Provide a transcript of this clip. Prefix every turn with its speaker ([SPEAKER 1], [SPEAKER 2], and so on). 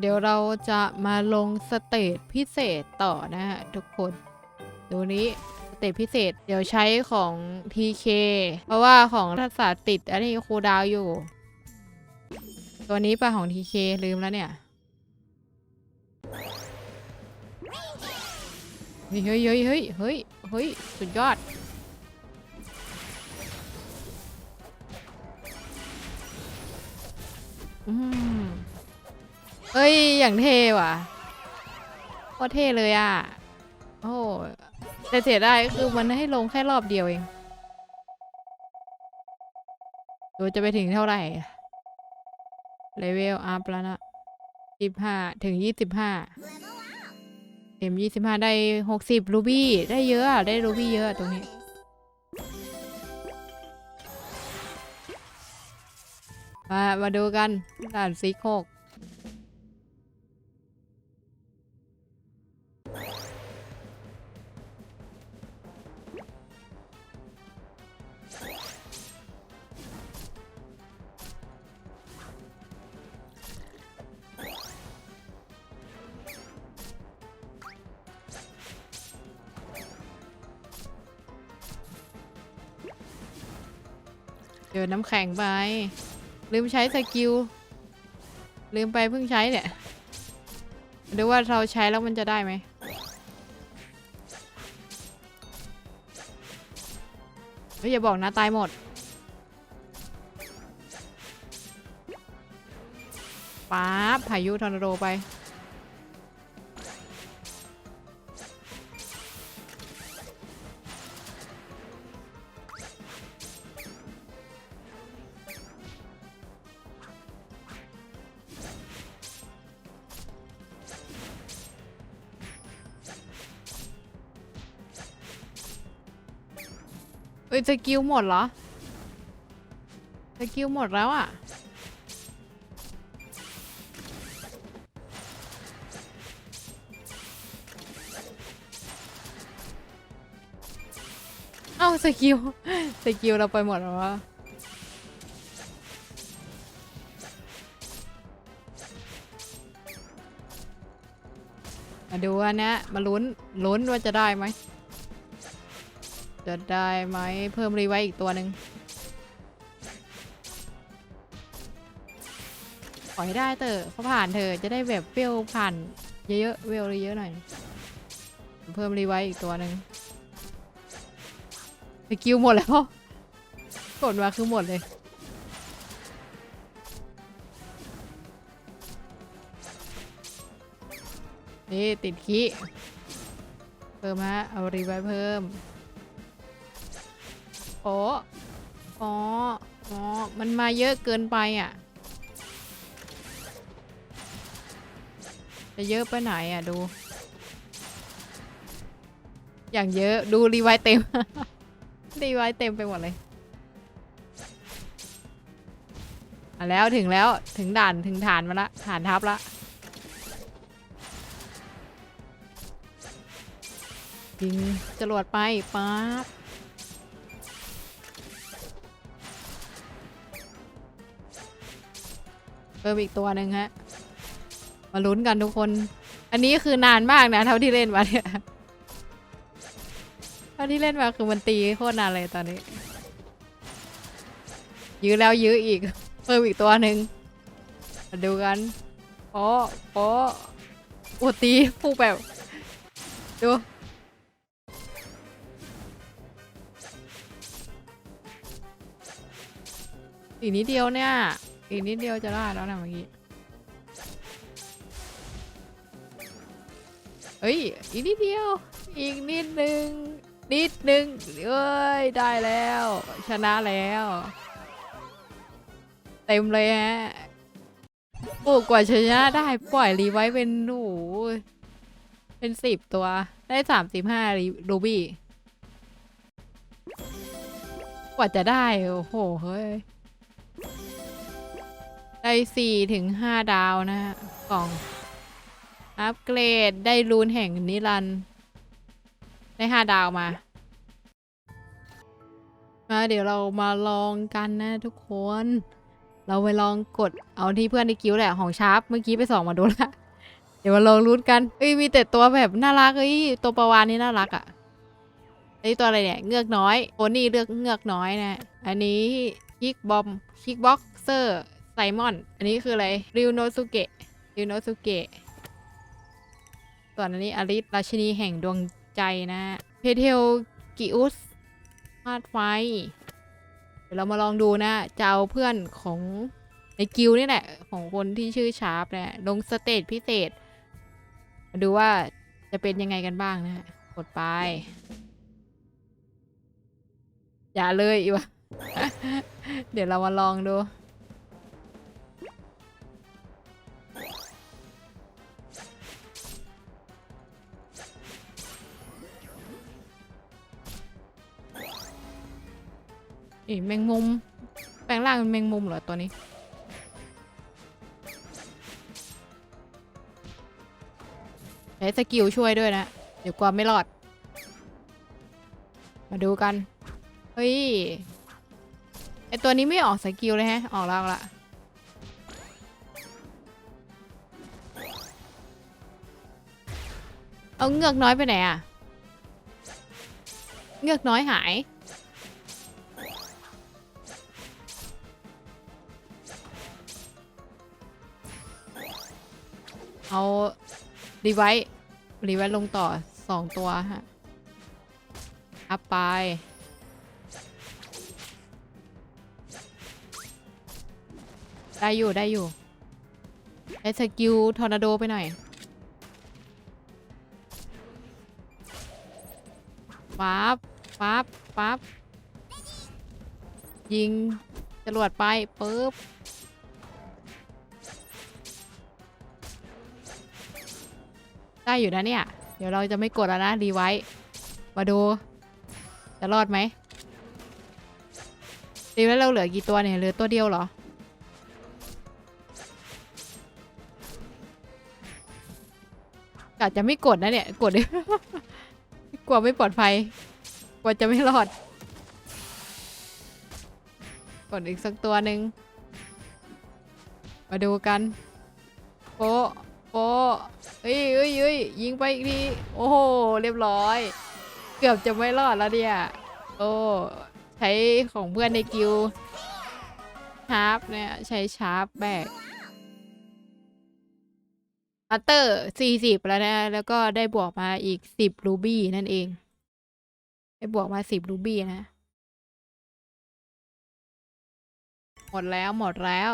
[SPEAKER 1] เดี๋ยวเราจะมาลงสเตจพิเศษต่อนะฮะทุกคนดูนี้สเตจพิเศษเดี๋ยวใช้ของ TK เพราะว่าของทักษะติดอันนี้ครูดาวอยู่ ตัวนี้ปะของ TK ลืมแล้วเนี่ยเฮ้ยเฮ้ยเฮ้ยเฮ้ยเฮ้ยเฮ้ยสุดยอดอืม เฮ้ย อย่างเท่ว่ะโคตรเท่เลยอะ โอ้แต่เสียได้คือมันให้ลงแค่รอบเดียวเองดูจะไปถึงเท่าไหร่ เลเวลอัพแล้วนะสิบห้าถึงยี่สิบห้าเอ็มยี่สิบห้าได้หกสิบรูบี้ ได้เยอะ ได้รูบี้เยอะอะตรงนี้ มา มาดูกันด่านซีโคก เจอน้ำแข็งไป ลืมใช้สกิล ลืมไปเพิ่งใช้เนี่ยหรือว่าเราใช้แล้วมันจะได้ไหมเฮ้ยอย่าบอกนะตายหมด ป๊าบพายุทอร์นาโดไป อ้ยสกิลหมดเหรอสกิลหมดแล้วอะ เอ้าสกิลสกิลเราไปหมดแล้ววะมาดูอันเนี้ยมาลุ้นลุ้นว่าจะได้ไหม จะได้ไหมเพิ่มรีไว้อีกตัวหนึ่งขอให้ได้เถอะเขาผ่านเธอจะได้แบบเปรี้ยวผ่าน เยอะๆเวลเยอะหน่อย เพิ่มรีไว้อีกตัวหนึ่งสกิลหมดแล้วกดมาคือหมดเลยนี่ติดขี้เพิ่มฮะเอารีไว้เพิ่ม อ้อ๋ออ๋อมันมาเยอะเกินไปอะ จะเยอะไปไหนอะดู อย่างเยอะดูรีไวท์เต็ม รีไวท์เต็มไปหมดเลยอะแล้วถึงแล้วถึงด่านถึงฐานมาละฐานทัพละยิงจรวดไปป๊าบ พิ่มอีกตัวหนึ่งฮะ มาลุ้นกันทุกคน อันนี้คือนานมากนะ เท่าที่เล่นมาเนี่ยเท่าที่เล่นมาคือมันตีโคตรนานเลยตอนนี้ ยื้อแล้วยื้ออีก เพิ่มอีกตัวหนึ่งมาดูกันโอ้โอ้โอ้ตีพูกแบบ ดูอีนิดเดียวเนี่ย อีกนิดเดียวจะได้แล้วนะเมื่อกี้เฮ้ย อีกนิดเดียว อีกนิดนึง นิดนึงเอ้ย ได้แล้ว ชนะแล้ว เต็มเลยฮะโอ้กว่าชนะได้ปล่อยรีไว้เป็นหนูเป็นสิบตัว ได้สามสิบห้ารูบี้ กว่าจะได้ โอ้โห เฮ้ย ได้สี่ถึงห้าดาวนะฮะกล่อง อัปเกรดได้รูนแห่งนิรันด์ได้ห้าดาวมา มาเดี๋ยวเรามาลองกันนะทุกคน เราไปลองกดเอาที่เพื่อนในกิ้วแหละของชาร์ปเมื่อกี้ไปส่องมาดูละ เดี๋ยวมาลองลุ้นกันเอ้ยมีแต่ตัวแบบน่ารักเอ้ยตัวประวานนี่น่ารักอะ่ะไอ้ตัวอะไรเนี่ยเงือกน้อยโอนี่เลือกเงือกน้อยนะ อันนี้คิกบอมคิกบ็อกเซอร์ ไซมอน อันนี้คืออะไรริวโนสุเกะริวโนสุเกะส่วนอันนี้อลิสราชินีแห่งดวงใจนะเพเทลกิอุสมาดไฟเดี๋ยวเรามาลองดูนะ จะเอาเพื่อนของในกิลนี่แหละ ของคนที่ชื่อชาร์ปเนี่ยลงสเตจพิเศษ มาดูว่าจะเป็นยังไงกันบ้างนะฮะกดไป อย่าเลยอีวะ เดี๋ยวเรามาลองดู อีแมงมุม แปลงร่างเป็นแมงมุมเหรอตัวนี้ ใช้สกิลช่วยด้วยนะ เดี๋ยวกลัวไม่รอด มาดูกัน เฮ้ย ไอตัวนี้ไม่ออกสกิลเลยฮะ ออกแล้วละเอาเงือกน้อยไปไหนอะเงือกน้อยหาย เอารีไวท์รีไวท์ลงต่อสองตัวฮะอัพไปได้อยู่ได้อยู่ไอ้สกิลทอร์นาโดไปหน่อย ปั๊บ ปั๊บ ปั๊บ ยิงจรวดไปปึ๊บ ได้อยู่นะเนี่ย เดี๋ยวเราจะไม่กดแล้วนะรีไว้มาดู จะรอดไหมรีไว้เราเหลือกี่ตัวเนี่ยเหลือตัวเดียวเหรอ อาจจะไม่กดนะเนี่ย กดกลัวไม่ปลอดภัยกลัวจะไม่รอด กดอีกสักตัวหนึ่งมาดูกันโป๊ะ ปเอ้ยเฮ้ยเฮ้ยยิงไปอีกทีโอ้โหเรียบร้อย เกือบจะไม่รอดแล้วเนี่ยโอ้ใช้ของเพื่อนในกิวชาร์ปเนี่ยใช้ชาร์ปแบกอัตเตอร์สี่สิบแล้วนะ แล้วก็ได้บวกมาอีกสิบรูบี้นั่นเอง ได้บวกมาสิบรูบี้นะ หมดแล้วหมดแล้ว